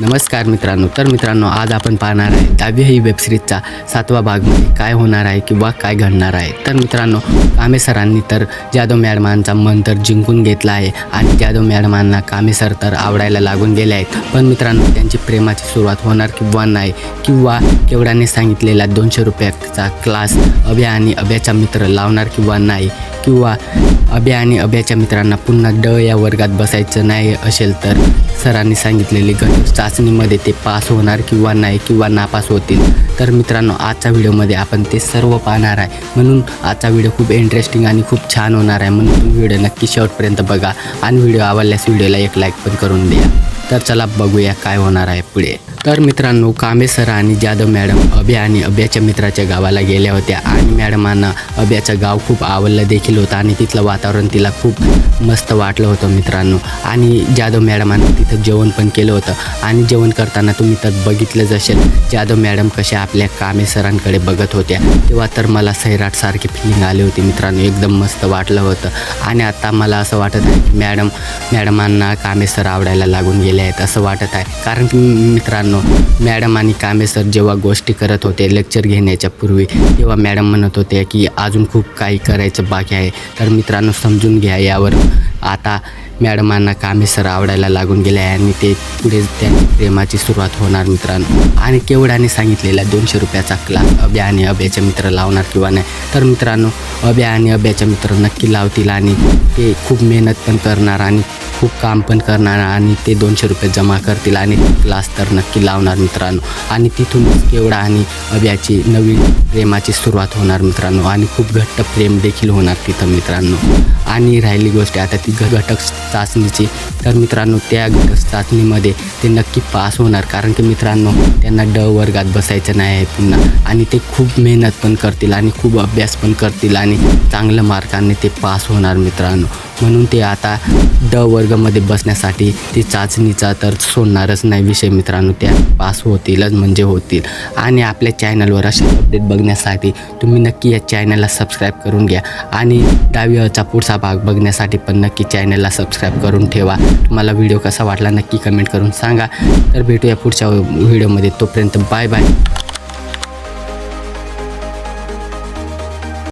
नमस्कार मित्रांनो. तर मित्रांनो आज आपण पाहणार आहे दहावी ही वेबसिरीजचा सातवा भागमध्ये म्हणजे काय होणार आहे किंवा काय घडणार आहे. तर मित्रांनो कामे सरांनी तर जाधव मॅडमांचा मन तर जिंकून घेतला आहे आणि जाधव मॅडमांना कामे सर तर आवडायला लागून गेले आहेत. पण मित्रांनो त्यांची प्रेमाची सुरुवात होणार किंवा नाही किंवा केवढ्याने सांगितलेला दोनशे रुपयाचा क्लास अभ्या आणि अभ्याचा मित्र लावणार किंवा नाही किंवा अभ्या आणि अभ्याच्या मित्रांना पुन्हा ड या वर्गात बसायचं नाही असेल तर सरांनी सांगितलेली गणित चाचणीमध्ये ते पास होणार किंवा नाही किंवा नापास होतील. तर मित्रांनो आजच्या व्हिडिओमध्ये आपण ते सर्व पाहणार आहे. म्हणून आजचा व्हिडिओ खूप इंटरेस्टिंग आणि खूप छान होणार आहे. म्हणून तुम्ही व्हिडिओ नक्की शेवटपर्यंत बघा आणि व्हिडिओ आवडल्यास व्हिडिओला एक लाईक पण करून द्या. तर चला बघूया काय होणार आहे पुढे. तर मित्रांनो कामे सर आणि जाधव मॅडम अभ्या आणि अभ्याच्या मित्राच्या गावाला गेल्या होत्या. आणि मॅडमांना अभ्याचं गाव खूप आवडलं देखील होतं आणि तिथलं वातावरण तिला खूप मस्त वाटलं होतं मित्रांनो. आणि जाधव मॅडमांनी तिथं जेवण पण केलं होतं. आणि जेवण करताना तुम्ही तर बघितलंच असेल जाधव मॅडम कशा आपल्या कामे सरांकडे बघत होत्या. तेव्हा तर मला सैराटसारखी फिलिंग आली होती मित्रांनो एकदम मस्त वाटलं होतं. आणि आता मला असं वाटत आहे की मॅडम मॅडमांना कामे सर आवडायला लागून गेले आहेत असं वाटत आहे. कारण की मित्रांनो मॅडम आणि कामे सर जेव्हा गोष्टी करत होते लेक्चर घेण्याच्या पूर्वी तेव्हा मॅडम म्हणत होते की अजून खूप काही करायचं बाकी आहे. तर मित्रांनो समजून घ्या यावर. आता मॅडमांना कामे सर आवडायला लागून गेले आहे आणि ते पुढे त्यांची प्रेमाची सुरुवात होणार मित्रांनो. आणि केवढ्याने सांगितलेला दोनशे रुपयाचा क्लास अभ्या आणि अभ्याचे मित्र लावणार किंवा नाही. तर मित्रांनो अभ्या आणि अभ्याचे मित्र नक्की लावतील आणि ते खूप मेहनत पण करणार आणि खूप काम पण करणार आणि ते दोनशे रुपये जमा करतील आणि क्लास तर नक्की लावणार मित्रांनो. आणि तिथून केवढा आणि अभ्याची नवीन प्रेमाची सुरुवात होणार मित्रांनो. आणि खूप घट्ट प्रेम देखील होणार तिथं मित्रांनो. आणि राहिली गोष्ट आता ती घटक चाचणीची. तर मित्रांनो त्या घटक चाचणीमध्ये ते नक्की पास होणार. कारण की मित्रांनो त्यांना ड वर्गात बसायचं नाही आहे पुन्हा. आणि ते खूप मेहनत पण करतील आणि खूप अभ्यास पण करतील आणि चांगल्या मार्काने ते पास होणार मित्रांनो. म्हणून ते आता ड वर्गमध्ये बसण्यासाठी ती चाचणीचा तर सोडणारच नाही विषय मित्रांनो. त्या पास होतीलच म्हणजे होतील. आणि आपल्या चॅनलवर असे अपडेट बघण्यासाठी तुम्ही नक्की या चॅनलला सबस्क्राईब करून घ्या. आणि दहावी पुढचा भाग बघण्यासाठी पण नक्की चॅनलला सबस्क्राईब करून ठेवा. तुम्हाला व्हिडिओ कसा वाटला नक्की कमेंट करून सांगा. तर भेटूया पुढच्या व्हिडिओमध्ये तोपर्यंत बाय बाय